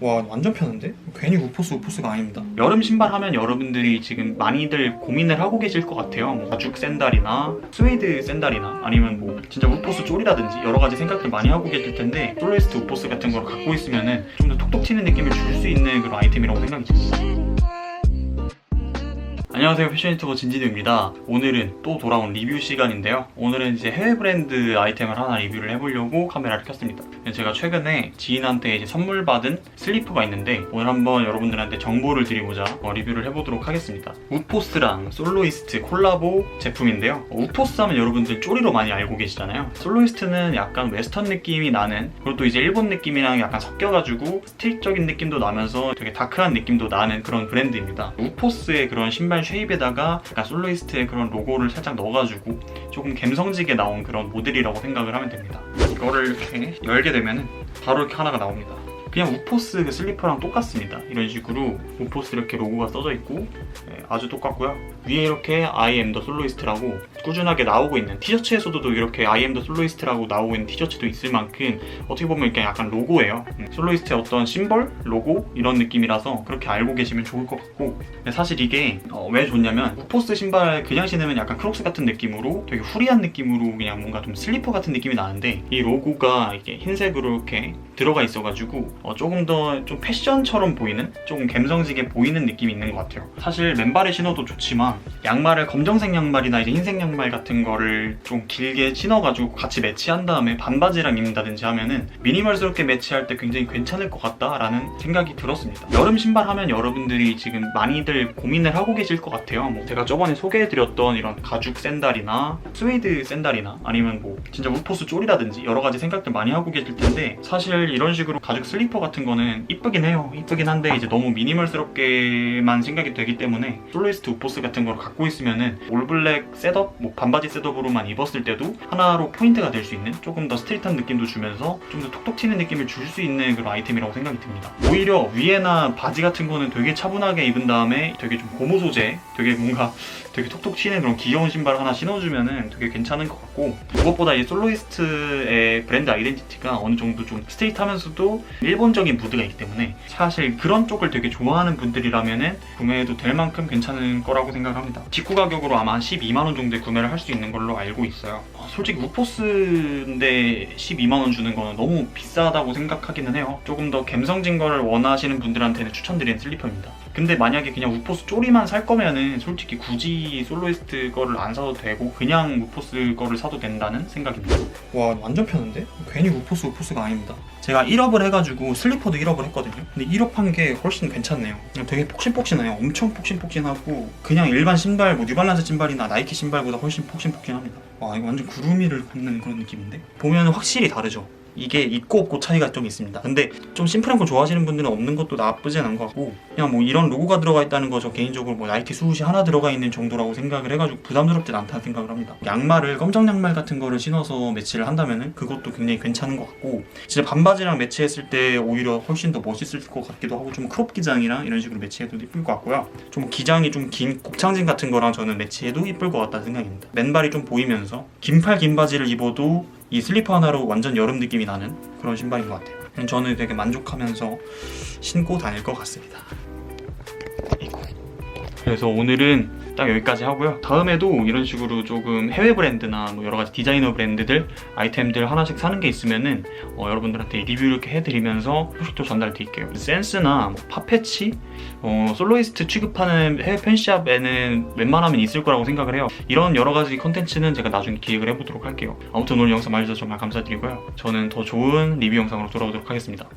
와 완전 편한데? 괜히 우포스 우포스가 아닙니다 여름 신발 하면 여러분들이 지금 많이들 고민을 하고 계실 것 같아요. 뭐 가죽 샌달이나 스웨이드 샌달이나 아니면 뭐 진짜 우포스 쫄이라든지 여러 가지 생각들 많이 하고 계실 텐데 솔로이스트 우포스 같은 걸 갖고 있으면은 좀더 톡톡 튀는 느낌을 줄 수 있는 그런 아이템이라고 생각이 듭니다. 안녕하세요. 패션 유튜버 진진우입니다. 오늘은 또 돌아온 리뷰 시간인데요. 오늘은 이제 해외 브랜드 아이템을 하나 리뷰를 해보려고 카메라를 켰습니다. 제가 최근에 지인한테 이제 선물 받은 슬리퍼가 있는데 오늘 한번 여러분들한테 정보를 드리고자 어, 리뷰를 해보도록 하겠습니다. 우포스랑 솔로이스트 콜라보 제품인데요. 어, 우포스 하면 여러분들 쪼리로 많이 알고 계시잖아요. 솔로이스트는 약간 웨스턴 느낌이 나는 그리고 또 이제 일본 느낌이랑 약간 섞여가지고 스트릿적인 느낌도 나면서 되게 다크한 느낌도 나는 그런 브랜드입니다. 우포스의 그런 신발 쉐입에다가 약간 솔로이스트의 그런 로고를 살짝 넣어가지고 조금 감성지게 나온 그런 모델이라고 생각을 하면 됩니다. 이거를 이렇게 열게 되면은 바로 이렇게 하나가 나옵니다. 그냥 우포스 그 슬리퍼랑 똑같습니다. 이런 식으로 우포스 이렇게 로고가 써져 있고 네, 아주 똑같고요. 위에 이렇게 I am the soloist라고 꾸준하게 나오고 있는 티셔츠에서도 이렇게 I am the soloist라고 나오고 있는 티셔츠도 있을 만큼 어떻게 보면 이렇게 약간 로고예요. 음, 솔로이스트의 어떤 심벌, 로고 이런 느낌이라서 그렇게 알고 계시면 좋을 것 같고 사실 이게 어, 왜 좋냐면 우포스 신발 그냥 신으면 약간 크록스 같은 느낌으로 되게 후리한 느낌으로 그냥 뭔가 좀 슬리퍼 같은 느낌이 나는데 이 로고가 이게 흰색으로 이렇게 들어가 있어가지고 어, 조금 더 좀 패션처럼 보이는 조금 감성지게 보이는 느낌이 있는 것 같아요. 사실 맨발에 신어도 좋지만 양말을 검정색 양말이나 이제 흰색 양말 같은 거를 좀 길게 신어가지고 같이 매치한 다음에 반바지랑 입는다든지 하면은 미니멀스럽게 매치할 때 굉장히 괜찮을 것 같다라는 생각이 들었습니다. 여름 신발 하면 여러분들이 지금 많이들 고민을 하고 계실 것 같아요. 뭐 제가 저번에 소개해드렸던 이런 가죽 샌달이나 스웨이드 샌달이나 아니면 뭐 진짜 우포스 쫄이라든지 여러 가지 생각들 많이 하고 계실 텐데 사실 이런 식으로 가죽 슬리퍼 같은 거는 이쁘긴 해요. 이쁘긴 한데 이제 너무 미니멀스럽게만 생각이 되기 때문에 솔로이스트 우포스 같은 걸 갖고 있으면은 올블랙 셋업, 뭐 반바지 셋업으로만 입었을 때도 하나로 포인트가 될 수 있는 조금 더 스트릿한 느낌도 주면서 좀 더 톡톡 튀는 느낌을 줄 수 있는 그런 아이템이라고 생각이 듭니다. 오히려 위에나 바지 같은 거는 되게 차분하게 입은 다음에 되게 좀 고무 소재, 되게 뭔가 되게 톡톡 튀는 그런 귀여운 신발 하나 신어주면은 되게 괜찮은 것 같고 무엇보다 이 솔로이스트의 브랜드 아이덴티티가 어느 정도 좀 스트릿 하면서도 일본적인 무드가 있기 때문에 사실 그런 쪽을 되게 좋아하는 분들이라면은 구매해도 될 만큼 괜찮은 거라고 생각합니다. 직구 가격으로 아마 한 12만 원 정도에 구매를 할 수 있는 걸로 알고 있어요. 어, 솔직히 우포스인데 12만 원 주는 거는 너무 비싸다고 생각하기는 해요. 조금 더 감성진 거를 원하시는 분들한테는 추천드리는 슬리퍼입니다. 근데 만약에 그냥 우포스 쪼리만 살 거면은 솔직히 굳이 솔로이스트 거를 안 사도 되고 그냥 우포스 거를 사도 된다는 생각입니다. 와 완전 편한데? 괜히 우포스 우포스가 아닙니다. 제가 1업을 해가지고 슬리퍼도 1업을 했거든요. 근데 1업 한 게 훨씬 괜찮네요. 되게 폭신폭신해요. 엄청 폭신폭신하고 그냥 일반 신발 뭐 뉴발란스 신발이나 나이키 신발보다 훨씬 폭신폭신합니다. 와 이거 완전 구름이를 걷는 그런 느낌인데? 보면 확실히 다르죠 이게 있고 없고 차이가 좀 있습니다. 근데 좀 심플한 거 좋아하시는 분들은 없는 것도 나쁘진 않은 것 같고 그냥 뭐 이런 로고가 들어가 있다는 거 저 개인적으로 뭐 나이키 수옷이 하나 들어가 있는 정도라고 생각을 해가지고 부담스럽진 않다는 생각을 합니다. 양말을 검정 양말 같은 거를 신어서 매치를 한다면은 그것도 굉장히 괜찮은 것 같고 진짜 반바지랑 매치했을 때 오히려 훨씬 더 멋있을 것 같기도 하고 좀 크롭 기장이랑 이런 식으로 매치해도 이쁠 것 같고요. 좀 기장이 좀 긴 곱창진 같은 거랑 저는 매치해도 이쁠 것 같다는 생각입니다. 맨발이 좀 보이면서 긴팔 긴 바지를 입어도 이 슬리퍼 하나로 완전 여름 느낌이 나는 그런 신발인 것 같아요. 저는 되게 만족하면서 신고 다닐 것 같습니다. 그래서 오늘은 딱 여기까지 하고요. 다음에도 이런 식으로 조금 해외 브랜드나 뭐 여러 가지 디자이너 브랜드들 아이템들 하나씩 사는 게 있으면은 어, 여러분들한테 리뷰 이렇게 해드리면서 소식도 전달드릴게요. 센스나 뭐 파페치, 어, 솔로이스트 취급하는 해외 팬샵에는 웬만하면 있을 거라고 생각을 해요. 이런 여러 가지 컨텐츠는 제가 나중에 기획을 해보도록 할게요. 아무튼 오늘 영상 봐주셔서 정말 감사드리고요. 저는 더 좋은 리뷰 영상으로 돌아오도록 하겠습니다.